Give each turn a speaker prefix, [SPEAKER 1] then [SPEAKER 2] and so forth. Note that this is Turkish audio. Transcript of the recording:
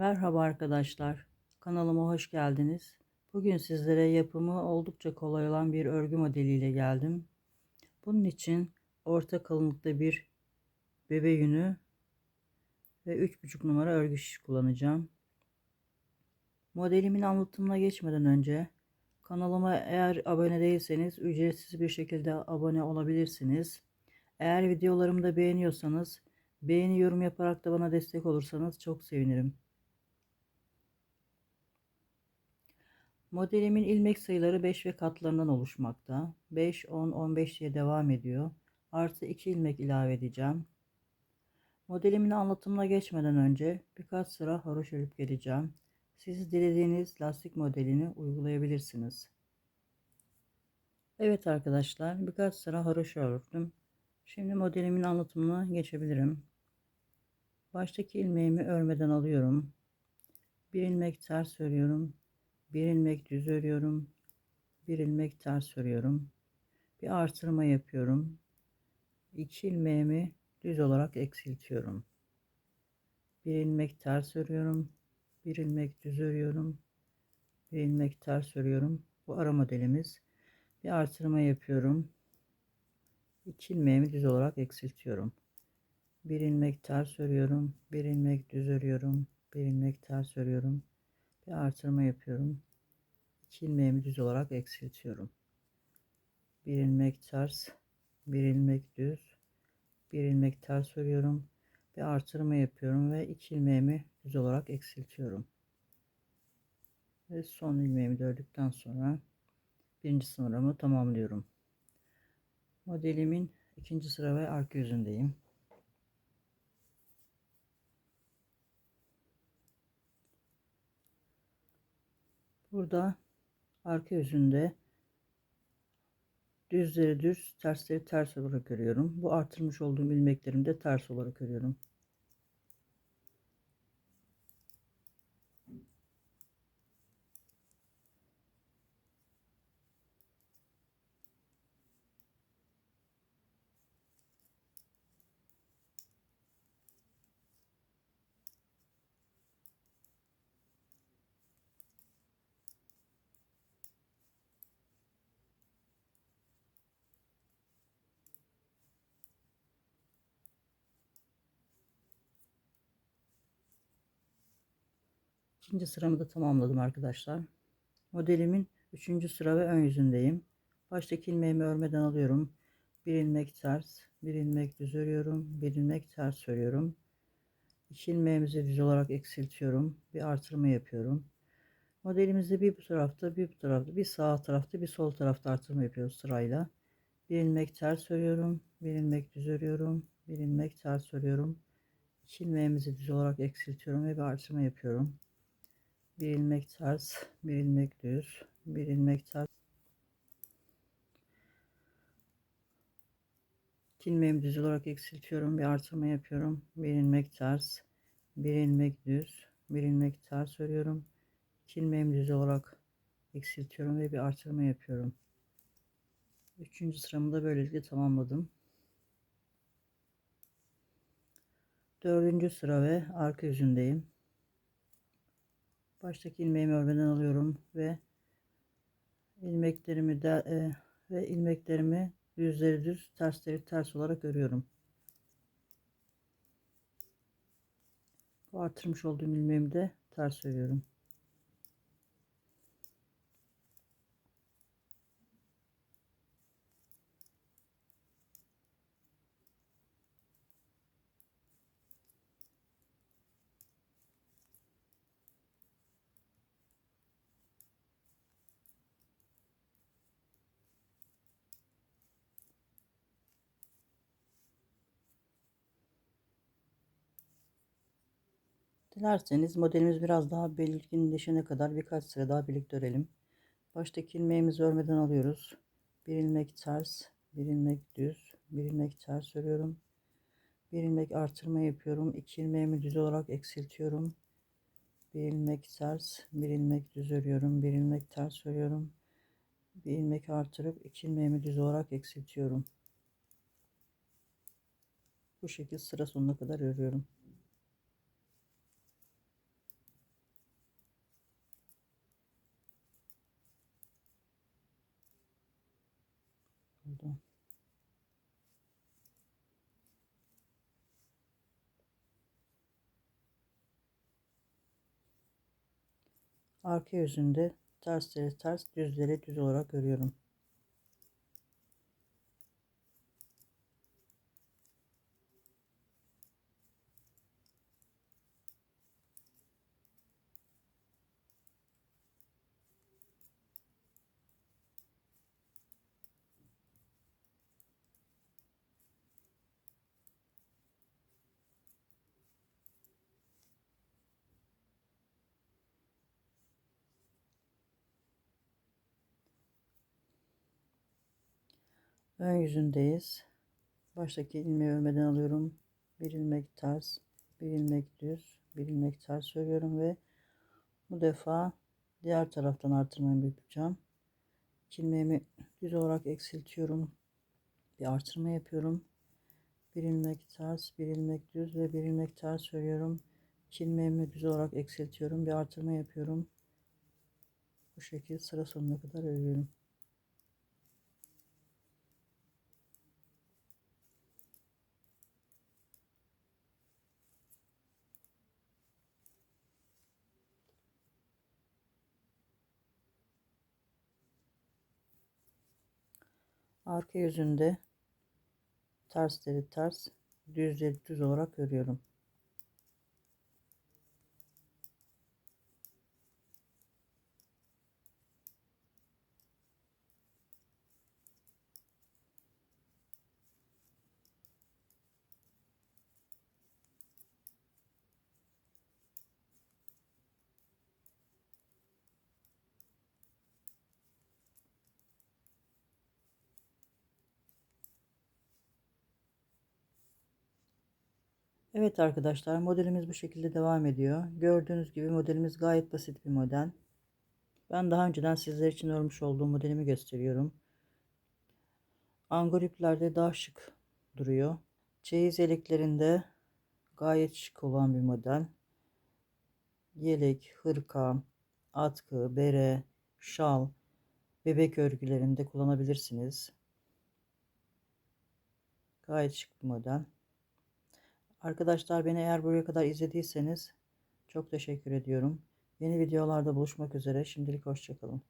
[SPEAKER 1] Merhaba arkadaşlar. Kanalıma hoş geldiniz. Bugün sizlere yapımı oldukça kolay olan bir örgü modeliyle geldim. Bunun için orta kalınlıkta bir bebe yünü ve 3,5 numara örgü şiş kullanacağım. Modelimin anlatımına geçmeden önce kanalıma eğer abone değilseniz ücretsiz bir şekilde abone olabilirsiniz. Eğer videolarımı da beğeniyorsanız beğeni yorum yaparak da bana destek olursanız çok sevinirim. Modelimin ilmek sayıları 5 ve katlarından oluşmakta. 5, 10, 15 diye devam ediyor. Artı 2 ilmek ilave edeceğim. Modelimin anlatımına geçmeden önce birkaç sıra haroş örüp geleceğim. Siz dilediğiniz lastik modelini uygulayabilirsiniz. Evet arkadaşlar birkaç sıra haroşa ördüm. Şimdi modelimin anlatımına geçebilirim. Baştaki ilmeğimi örmeden alıyorum. Bir ilmek ters örüyorum. Bir ilmek düz örüyorum. Bir ilmek ters örüyorum. Bir artırma yapıyorum. İki ilmeğimi düz olarak eksiltiyorum. Bir ilmek ters örüyorum. Bir ilmek düz örüyorum. Bir ilmek ters örüyorum. Bu ara modelimiz. Bir artırma yapıyorum. İki ilmeğimi düz olarak eksiltiyorum. Bir ilmek ters örüyorum. Bir ilmek düz örüyorum. Bir ilmek ters örüyorum. Bir artırma yapıyorum. İki ilmeğimi düz olarak eksiltiyorum. Bir ilmek ters. Bir ilmek düz. Bir ilmek ters örüyorum. Bir artırma yapıyorum ve iki ilmeğimi düz olarak eksiltiyorum. Ve son ilmeğimi de ördükten sonra birinci sıramı tamamlıyorum. Modelimin ikinci sıra ve arka yüzündeyim. Burada arka yüzünde düzleri düz, tersleri ters olarak örüyorum. Bu artırmış olduğum ilmeklerimi de ters olarak örüyorum. İkinci sıramı da tamamladım arkadaşlar. Modelimin üçüncü sıra ve ön yüzündeyim. Baştaki ilmeğimi örmeden alıyorum. Bir ilmek ters, bir ilmek düz örüyorum, bir ilmek ters örüyorum. İki ilmeğimizi düz olarak eksiltiyorum. Bir artırma yapıyorum. Modelimizde bir bu tarafta, bir bu tarafta, bir sağ tarafta, bir sol tarafta artırma yapıyoruz sırayla. Bir ilmek ters örüyorum, bir ilmek düz örüyorum, bir ilmek ters örüyorum. İki ilmeğimizi düz olarak eksiltiyorum ve bir artırma yapıyorum bir ilmek ters bir ilmek düz bir ilmek ters ilmeğimi düz olarak eksiltiyorum bir artırma yapıyorum. Bir ilmek ters bir ilmek düz bir ilmek ters örüyorum. İlmeğimi düz olarak eksiltiyorum ve bir artırma yapıyorum. Üçüncü sıramı da böylelikle tamamladım. Dördüncü sıra ve arka yüzündeyim baştaki ilmeğimi örmeden alıyorum ve ilmeklerimi de e, ve ilmeklerimi düzleri düz tersleri ters olarak örüyorum. Bu artırmış olduğum ilmeğimi de ters örüyorum. Dilerseniz modelimiz biraz daha belirginleşene kadar birkaç sıra daha birlikte örelim. Baştaki ilmeğimizi örmeden alıyoruz. Bir ilmek ters, bir ilmek düz, bir ilmek ters örüyorum. Bir ilmek artırma yapıyorum. İki ilmeğimi düz olarak eksiltiyorum. Bir ilmek ters, bir ilmek düz örüyorum. Bir ilmek ters örüyorum. Bir ilmek artırıp iki ilmeğimi düz olarak eksiltiyorum. Bu şekilde sıra sonuna kadar örüyorum. oldu. Arka yüzünde tersleri ters, düzleri düz olarak görüyorum. Ön yüzündeyiz. Baştaki ilmeği örmeden alıyorum. Bir ilmek ters, bir ilmek düz, bir ilmek ters örüyorum ve bu defa diğer taraftan artırmayı yapacağım. İki ilmeğimi düz olarak eksiltiyorum. Bir artırma yapıyorum. Bir ilmek ters, bir ilmek düz ve bir ilmek ters örüyorum. İki ilmeğimi düz olarak eksiltiyorum. Bir artırma yapıyorum. Bu şekilde sıra sonuna kadar örüyorum. Arka yüzünde tersleri ters, düzleri düz olarak örüyorum. Evet arkadaşlar modelimiz bu şekilde devam ediyor. Gördüğünüz gibi modelimiz gayet basit bir model. Ben daha önceden sizler için örmüş olduğum modelimi gösteriyorum. Angor iplerde daha şık duruyor. Çeyiz yeleklerinde gayet şık olan bir model. Yelek, hırka, atkı, bere, şal, bebek örgülerinde kullanabilirsiniz. Gayet şık bir model. Arkadaşlar beni eğer buraya kadar izlediyseniz çok teşekkür ediyorum. Yeni videolarda buluşmak üzere. Şimdilik hoşçakalın.